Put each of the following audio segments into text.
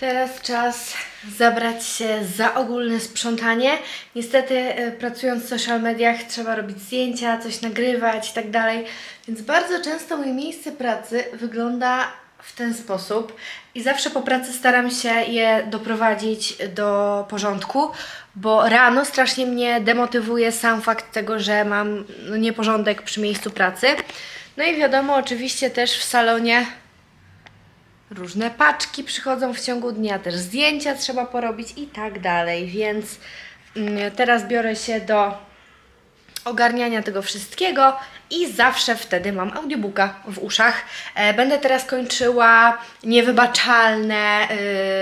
Teraz czas zabrać się za ogólne sprzątanie. Niestety, e, pracując w social mediach, trzeba robić zdjęcia, coś nagrywać i tak dalej. Więc bardzo często moje miejsce pracy wygląda w ten sposób i zawsze po pracy staram się je doprowadzić do porządku, bo rano strasznie mnie demotywuje sam fakt tego, że mam no, nieporządek przy miejscu pracy. No i wiadomo, oczywiście też w salonie różne paczki przychodzą w ciągu dnia, też zdjęcia trzeba porobić i tak dalej, więc mm, teraz biorę się do ogarniania tego wszystkiego i zawsze wtedy mam audiobooka w uszach. E, Będę teraz kończyła Niewybaczalne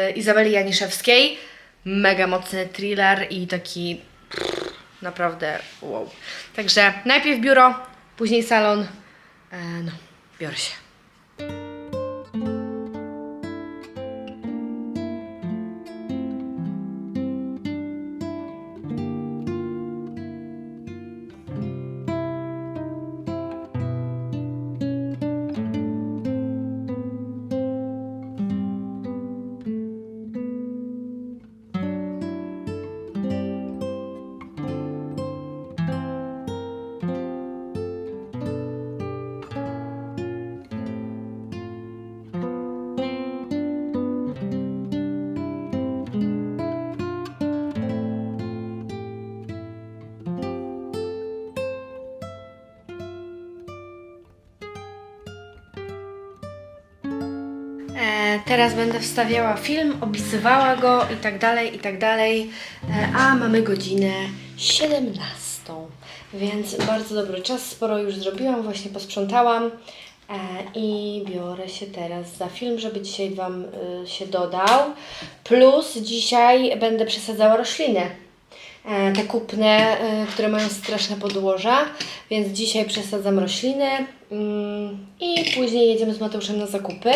yy, Izabeli Janiszewskiej. Mega mocny thriller i taki naprawdę wow. Także najpierw biuro, później salon. E, no, biorę się. Teraz będę wstawiała film, opisywała go i tak dalej, i tak dalej. E, a mamy godzinę 17. Więc bardzo dobry czas, sporo już zrobiłam, właśnie posprzątałam. E, I biorę się teraz za film, żeby dzisiaj Wam y, się dodał. Plus dzisiaj będę przesadzała rośliny e, te kupne, e, które mają straszne podłoża, więc dzisiaj przesadzam rośliny mm, i później jedziemy z Mateuszem na zakupy,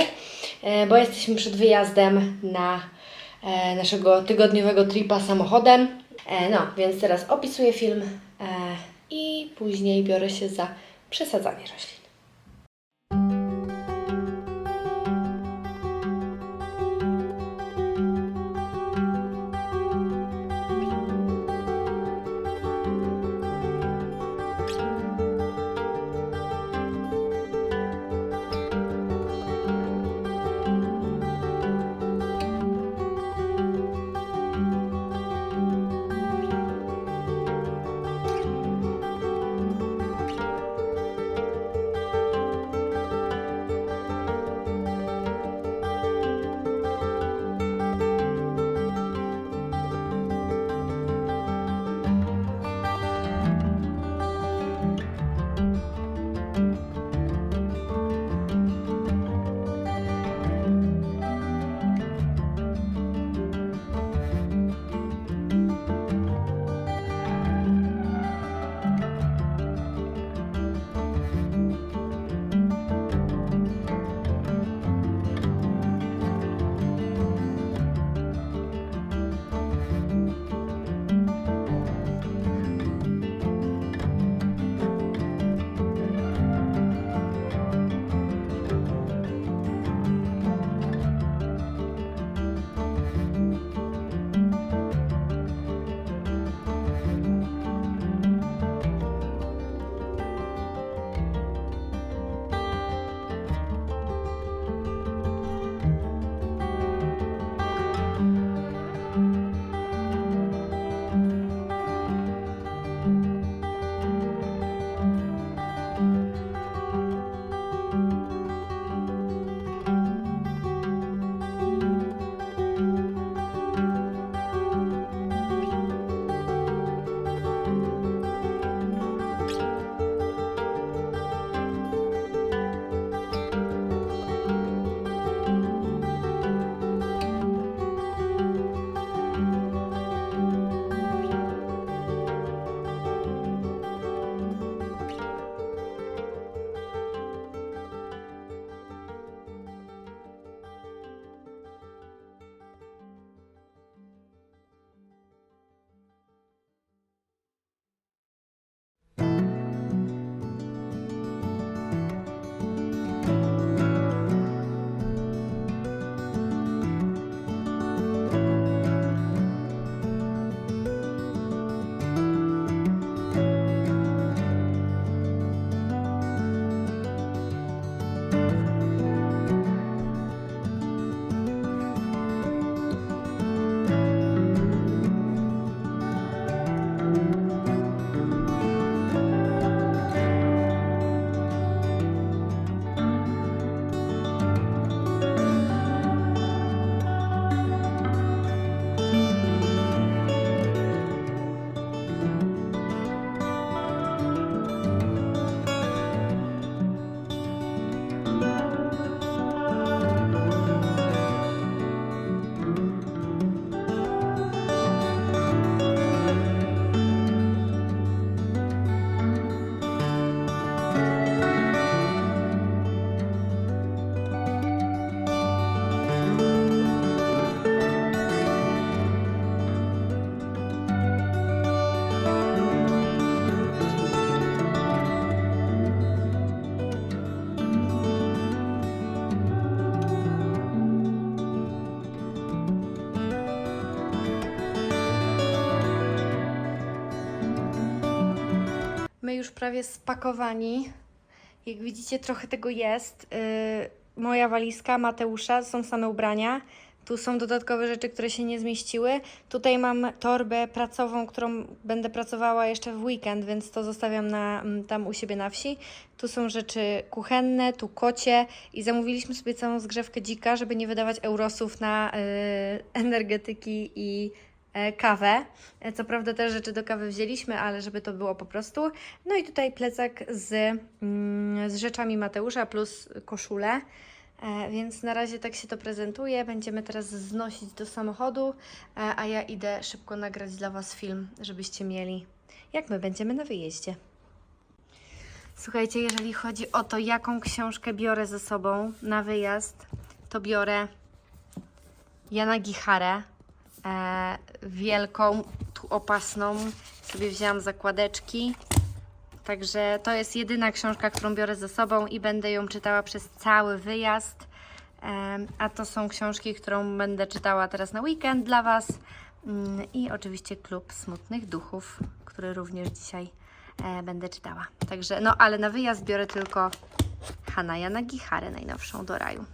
e, bo jesteśmy przed wyjazdem na e, naszego tygodniowego tripa samochodem. E, No, więc teraz opisuję film e, i później biorę się za przesadzanie roślin. Już prawie spakowani. Jak widzicie, trochę tego jest. Yy, moja walizka Mateusza, są same ubrania. Tu są dodatkowe rzeczy, które się nie zmieściły. Tutaj mam torbę pracową, którą będę pracowała jeszcze w weekend, więc to zostawiam na, tam u siebie na wsi. Tu są rzeczy kuchenne, tu kocie i zamówiliśmy sobie całą zgrzewkę dzika, żeby nie wydawać eurosów na y, energetyki i kawę. E, Co prawda też rzeczy do kawy wzięliśmy, ale żeby to było po prostu. No i tutaj plecak z, mm, z rzeczami Mateusza plus koszulę. E, Więc na razie tak się to prezentuje. Będziemy teraz znosić do samochodu, e, a ja idę szybko nagrać dla Was film, żebyście mieli, jak my będziemy na wyjeździe. Słuchajcie, jeżeli chodzi o to, jaką książkę biorę ze sobą na wyjazd, to biorę Jana Gicharę, e, wielką, tu opasną. Sobie wzięłam zakładeczki. Także to jest jedyna książka, którą biorę ze sobą i będę ją czytała przez cały wyjazd. Em, A to są książki, którą będę czytała teraz na weekend dla Was. Mm, I oczywiście Klub Smutnych Duchów, który również dzisiaj e, będę czytała. Także, no ale na wyjazd biorę tylko Hanaya Nagihare, najnowszą do raju.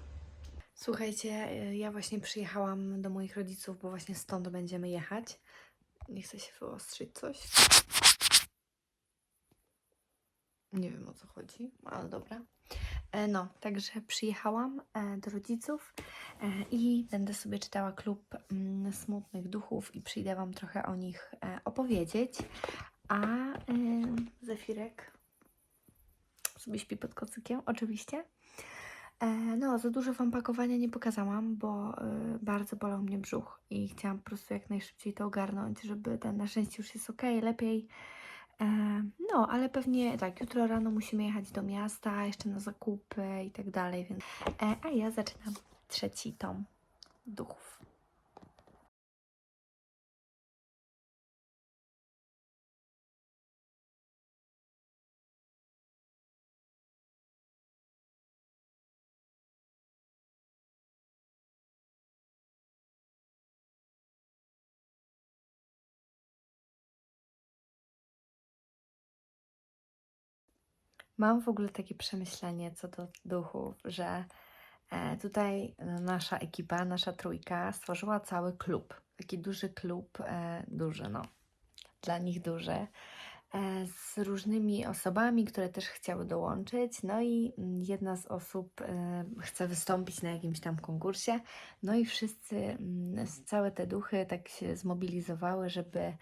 Słuchajcie, e, ja właśnie przyjechałam do moich rodziców, bo właśnie stąd będziemy jechać. Nie chcę się wyostrzyć coś. Nie wiem o co chodzi, ale dobra. E, No, także przyjechałam e, do rodziców e, i będę sobie czytała klub mm, smutnych duchów i przyjdę Wam trochę o nich opowiedzieć. A Zefirek sobie śpi pod kocykiem, oczywiście. E, No, za dużo Wam pakowania nie pokazałam, bo e, bardzo bolał mnie brzuch i chciałam po prostu jak najszybciej to ogarnąć, żeby ten na szczęście już jest ok, lepiej. E, No, ale pewnie tak, jutro rano musimy jechać do miasta, jeszcze na zakupy i tak dalej, więc... A ja zaczynam trzeci tom duchów. Mam w ogóle takie przemyślenie co do duchów, że e, tutaj nasza ekipa, nasza trójka stworzyła cały klub. Taki duży klub, e, duży, no, dla nich duży, e, z różnymi osobami, które też chciały dołączyć. No i mm, jedna z osób e, chce wystąpić na jakimś tam konkursie. No i wszyscy, mm, całe te duchy tak się zmobilizowały, żeby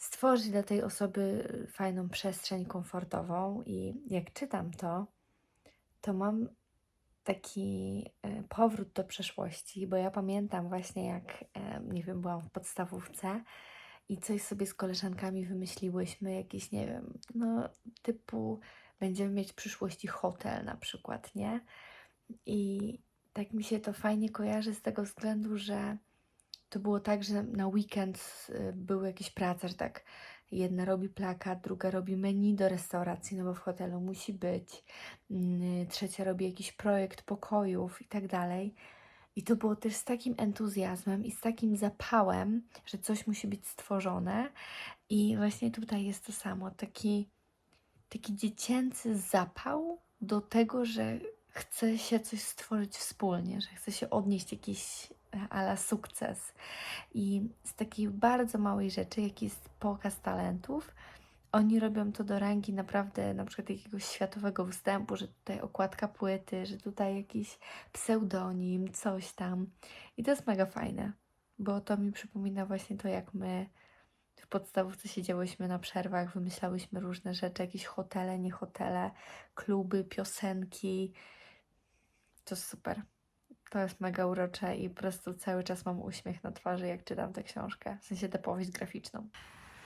stworzyć dla tej osoby fajną przestrzeń komfortową. I jak czytam to, to mam taki e, powrót do przeszłości, bo ja pamiętam właśnie jak, e, nie wiem, byłam w podstawówce i coś sobie z koleżankami wymyśliłyśmy, jakiś, nie wiem, no typu będziemy mieć w przyszłości hotel na przykład, nie? I tak mi się to fajnie kojarzy z tego względu, że to było tak, że na weekend y, były jakieś prace, że tak jedna robi plakat, druga robi menu do restauracji, no bo w hotelu musi być, mm, trzecia robi jakiś projekt pokojów i tak dalej. I to było też z takim entuzjazmem i z takim zapałem, że coś musi być stworzone. I właśnie tutaj jest to samo, taki, taki dziecięcy zapał do tego, że chce się coś stworzyć wspólnie, że chce się odnieść jakiś ala sukces. I z takiej bardzo małej rzeczy, jak jest pokaz talentów, oni robią to do rangi naprawdę na przykład jakiegoś światowego występu, że tutaj okładka płyty, że tutaj jakiś pseudonim, coś tam. I to jest mega fajne, bo to mi przypomina właśnie to, jak my w podstawówce siedziałyśmy na przerwach, wymyślałyśmy różne rzeczy, jakieś hotele, nie hotele, kluby, piosenki. To super. To jest mega urocze i po prostu cały czas mam uśmiech na twarzy, jak czytam tę książkę, w sensie tę powieść graficzną.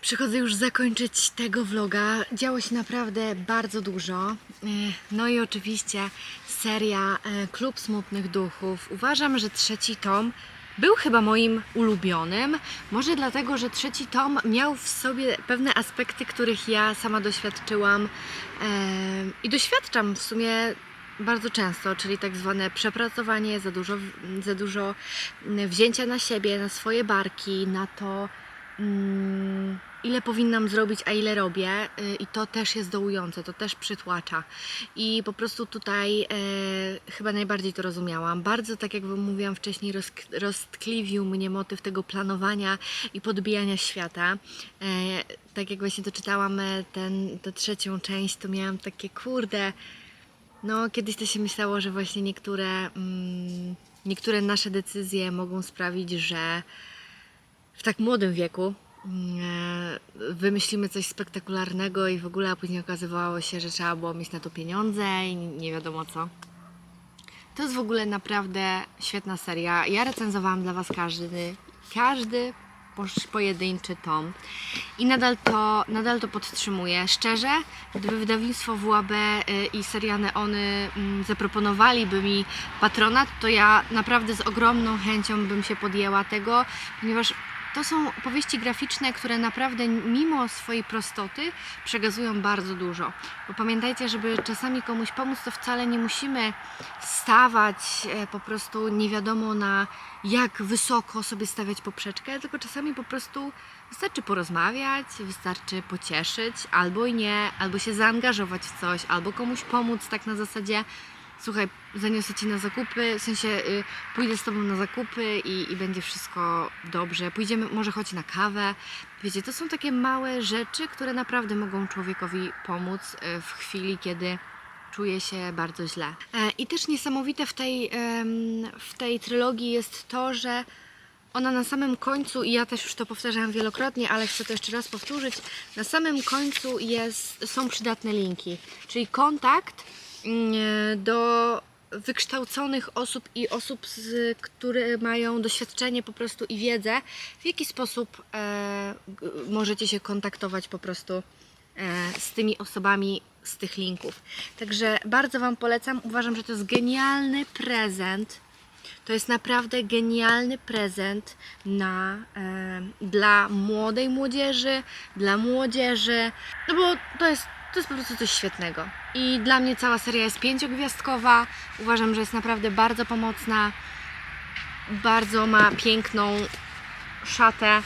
Przychodzę już zakończyć tego vloga. Działo się naprawdę bardzo dużo. E, No i oczywiście seria e, Klub Smutnych Duchów. Uważam, że trzeci tom był chyba moim ulubionym. Może dlatego, że trzeci tom miał w sobie pewne aspekty, których ja sama doświadczyłam e, i doświadczam w sumie bardzo często, czyli tak zwane przepracowanie, za dużo, za dużo mm, wzięcia na siebie, na swoje barki, na to, mm, ile powinnam zrobić, a ile robię y, i to też jest dołujące, to też przytłacza. I po prostu tutaj e, chyba najbardziej to rozumiałam. Bardzo, tak jak Wam mówiłam wcześniej, rozk- roztkliwił mnie motyw tego planowania i podbijania świata. E, tak jak właśnie doczytałam e, ten, tę trzecią część, to miałam takie kurde. No, kiedyś to się myślało, że właśnie niektóre, mm, niektóre nasze decyzje mogą sprawić, że w tak młodym wieku mm, wymyślimy coś spektakularnego i w ogóle, a później okazywało się, że trzeba było mieć na to pieniądze i nie wiadomo co. To jest w ogóle naprawdę świetna seria. Ja recenzowałam dla Was każdy, każdy pojedynczy tom i nadal to, nadal to podtrzymuję. Szczerze, gdyby wydawnictwo WAB y, i seria Neony mm, zaproponowaliby mi patronat, to ja naprawdę z ogromną chęcią bym się podjęła tego, ponieważ to są powieści graficzne, które naprawdę mimo swojej prostoty przekazują bardzo dużo. Bo pamiętajcie, żeby czasami komuś pomóc, to wcale nie musimy stawać e, po prostu nie wiadomo na jak wysoko sobie stawiać poprzeczkę, tylko czasami po prostu wystarczy porozmawiać, wystarczy pocieszyć, albo i nie, albo się zaangażować w coś, albo komuś pomóc tak na zasadzie słuchaj, zaniosę Ci na zakupy, w sensie y, pójdę z Tobą na zakupy i, i będzie wszystko dobrze. Pójdziemy, może chodź na kawę. Wiecie, to są takie małe rzeczy, które naprawdę mogą człowiekowi pomóc y, w chwili, kiedy czuje się bardzo źle. E, I też niesamowite w tej, w tej trylogii jest to, że ona na samym końcu, i ja też już to powtarzałam wielokrotnie, ale chcę to jeszcze raz powtórzyć, na samym końcu jest, są przydatne linki, czyli kontakt do wykształconych osób i osób, z, które mają doświadczenie po prostu i wiedzę, w jaki sposób e, możecie się kontaktować po prostu e, z tymi osobami z tych linków. Także bardzo Wam polecam. Uważam, że to jest genialny prezent. To jest naprawdę genialny prezent na, e, dla młodej młodzieży, dla młodzieży, no bo to jest, to jest po prostu coś świetnego. I dla mnie cała seria jest pięciogwiazdkowa. Uważam, że jest naprawdę bardzo pomocna. Bardzo ma piękną szatę.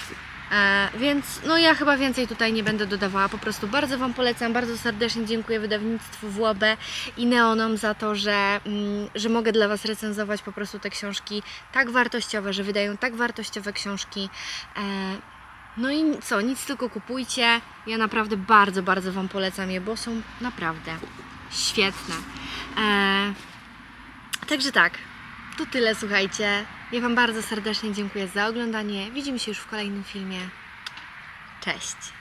E, więc no ja chyba więcej tutaj nie będę dodawała. Po prostu bardzo Wam polecam, bardzo serdecznie dziękuję wydawnictwu WOB i Neonom za to, że, mm, że mogę dla Was recenzować po prostu te książki tak wartościowe, że wydają tak wartościowe książki. E, no i co, nic tylko kupujcie. Ja naprawdę bardzo, bardzo Wam polecam je, bo są naprawdę świetne. E, także tak, to tyle, słuchajcie. Ja Wam bardzo serdecznie dziękuję za oglądanie. Widzimy się już w kolejnym filmie. Cześć!